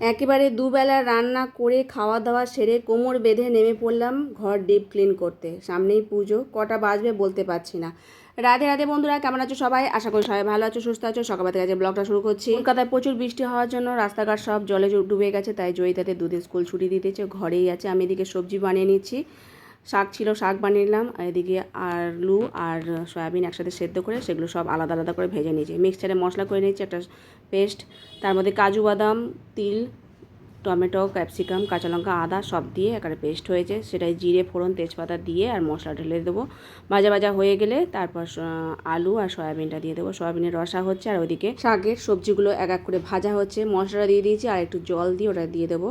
একেবারে দুবেলা রান্না করে খাওয়া দাওয়া সেরে কোমর বেঁধে নেমে পড়লাম ঘর ডিপ ক্লিন করতে। সামনেই পুজো, কটা বাজবে বলতে পারছি না। রাধে রাধে বন্ধুরা, কেমন আছো সবাই? আশা করি সবাই ভালো আছো, সুস্থ আছো। সকাল থেকে আজকে ব্লগটা শুরু করছি। কলকাতায় প্রচুর বৃষ্টি হওয়ার জন্য রাস্তাঘাট সব জলে ডুবে গেছে, তাই জয়িতাতে দুদিন স্কুল ছুটি দিতেছে, ঘরেই আছে। আমি এদিকে সবজি বানিয়ে নিচ্ছি। শাক ছিল, শাক বানিয়ে নিলাম এদিকে আলু আর সয়াবিন একসাথে সেদ্ধ করে সেগুলো সব আলাদা আলাদা করে ভেজে নিয়েছি। মিক্সচারে মশলা করে নিয়েছি, একটা পেস্ট, তার মধ্যে কাজু বাদাম, তিল, টমেটো, ক্যাপসিকাম, কাঁচা লঙ্কা, আদা সব দিয়ে একেবারে পেস্ট হয়েছে। সেটাই জিরে, ফোড়ন, তেজপাতা দিয়ে আর মশলা ঢেলে দেবো। ভাজা ভাজা হয়ে গেলে তারপর আলু আর সয়াবিনটা দিয়ে দেবো। সয়াবিনের রসা হচ্ছে আর ওইদিকে শাকের সবজিগুলো এক এক করে ভাজা হচ্ছে। মশলাটা দিয়ে দিয়েছি আর একটু জল দিয়ে ওটা দিয়ে দেবো।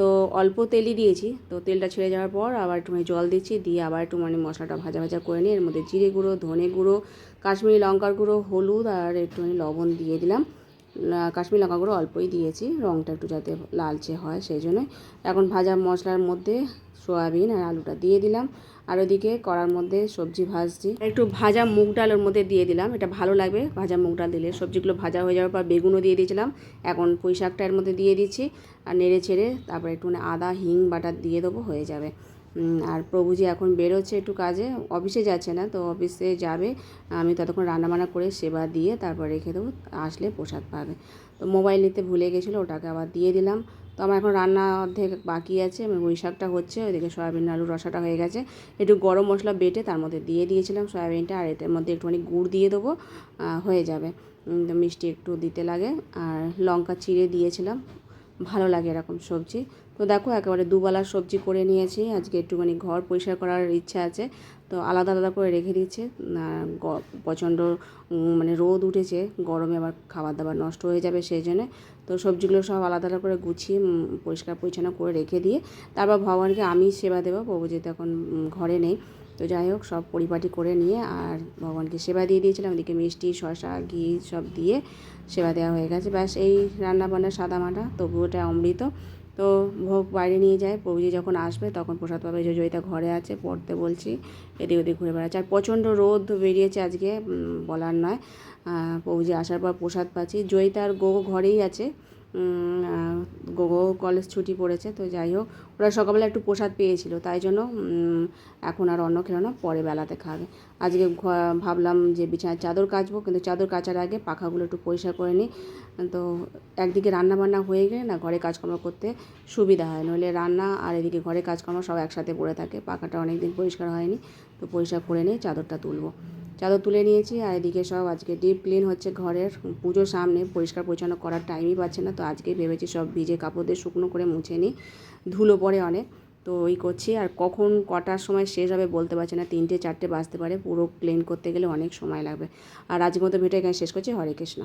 তো অল্প তেলই দিয়েছি। তো তেলটা ছেড়ে যাওয়ার পর আবার একটুখানি জল দিচ্ছি, দিয়ে আবার একটু মানে মশলাটা ভাজা ভাজা করে নিই এর মধ্যে জিরে গুঁড়ো, ধনে গুঁড়ো, কাশ্মীরি লঙ্কার গুঁড়ো, হলুদ আর একটুখানি লবণ দিয়ে দিলাম। কাশ্মীর কাশ্মীরি লঙ্কা গুঁড়ো অল্পই দিয়েছি রঙটা একটু যাতে লালচে হয় সেই জন্য। এখন ভাজা মশলার মধ্যে সোয়াবিন আর আলুটা দিয়ে দিলাম। আর ওদিকে কড়ার মধ্যে সবজি ভাজছি। একটু ভাজা মুগ ডাল ওর মধ্যে দিয়ে দিলাম, এটা ভালো লাগবে। ভাজা মুগ ডাল দিলে সবজিগুলো ভাজা হয়ে যাওয়ার পর বেগুনও দিয়ে দিয়েছিলাম। এখন পুঁই শাকটা এর মধ্যে দিয়ে দিচ্ছি আর নেড়ে ছেড়ে তারপরে একটু আদা, হিং, বাটার দিয়ে দেবো, হয়ে যাবে। আর প্রভুজি এখন বেরোচ্ছে একটু কাজে, অফিসে যাচ্ছে না, তো অফিসে যাবে। আমি ততক্ষণ রান্নাবান্না করে সেবা দিয়ে তারপর রেখে দেবো, আসলে প্রসাদ পাবে। তো মোবাইল নিতে ভুলে গেছিল, ওটাকে আবার দিয়ে দিলাম। তো আমার এখন রান্না অর্ধেক বাকি আছে আমার শাকটা হচ্ছে, ওইদিকে সয়াবিন আলু রসাটা হয়ে গেছে। একটু গরম মশলা বেটে তার মধ্যে দিয়ে দিয়েছিলাম সয়াবিনটা, আর এটার মধ্যে একটুখানি গুড় দিয়ে দেবো হয়ে যাবে। মিষ্টি একটু দিতে লাগে, আর লঙ্কা চিড়ে দিয়েছিলাম। ভালো লাগে এরকম সবজি। তো দেখো, একেবারে দুবেলা সবজি করে নিয়েছি। আজকে একটুখানি ঘর পরিষ্কার করার ইচ্ছা আছে। তো আলাদা আলাদা করে রেখে দিচ্ছে প্রচণ্ড মানে রোদ উঠেছে। গরমে আবার খাবার দাবার নষ্ট হয়ে যাবে সেই জন্যে। তো সবজিগুলো সব আলাদা আলাদা করে গুছিয়ে পরিষ্কার পরিচ্ছন্ন করে রেখে দিয়ে, তারপর ভগবানকে আমি সেবা দেবো। প্রভু যেহেতু এখন ঘরে নেই। তো যাই হোক, সব পরিপাটি করে নিয়ে আর ভগবানকে সেবা দিয়ে দিয়েছিলাম। ওদিকে মিষ্টি, শসা, ঘি সব দিয়ে সেবা দেওয়া হয়ে গেছে। ব্যাস, এই রান্না বান্না সাদা মাটা তবু ওটা অমৃত। তো ভোগ বাইরে নিয়ে যায়, প্রভুজি যখন আসবে তখন প্রসাদ পাবে। যে জয়িতা ঘরে আছে, পড়তে বলছি, এদিক ওদিক ঘুরে বেড়াচ্ছে। আর প্রচণ্ড রোদ বেরিয়েছে আজকে বলার নয়। প্রভুজি আসার পর প্রসাদ পাচ্ছি। জয়িতার গো ঘরেই আছে। গোগো কলেজ ছুটি পড়েছে, তো যাই হোক, ওরা সকালবেলা একটু প্রসাদ পেয়েছিল, তাই জন্য এখন আর অন্য খেলো না, পরে বেলাতে খাবে। আজকে ভাবলাম যে বিছানার চাদর কাচবো, কিন্তু চাদর কাচার আগে পাখাগুলো একটু পরিষ্কার করে নিই, তো একদিকে রান্না বান্না হয়ে গেলে না ঘরে কাজকর্ম করতে সুবিধা হয়, নইলে রান্না আর এদিকে ঘরে কাজকর্ম সব একসাথে পড়ে থাকে, পাখাটা অনেক দিন পরিষ্কার হয়নি, তো পরিষ্কার করে নিয়ে চাদরটা তুলবো। চাদর তুলে নিয়েছি আর এদিকে সব আজকে ডিপ ক্লিন হচ্ছে ঘরের। পুজোর সামনে পরিষ্কার পরিচ্ছন্ন করার টাইমই পাচ্ছে না, তো আজকে ভেবেছি সব ভিজে কাপড় দিয়ে শুকনো করে মুছে নিই। ধুলো পড়ে অনেক, তো ওই করছি। আর কখন কটার সময় শেষ হবে বলতে পারছি না, তিনটে, চারটে বাজতে পারে। পুরো ক্লিন করতে গেলে অনেক সময় লাগবে। আর আজকের মতো ভিডিও এখানে শেষ করছি। হরে কৃষ্ণ।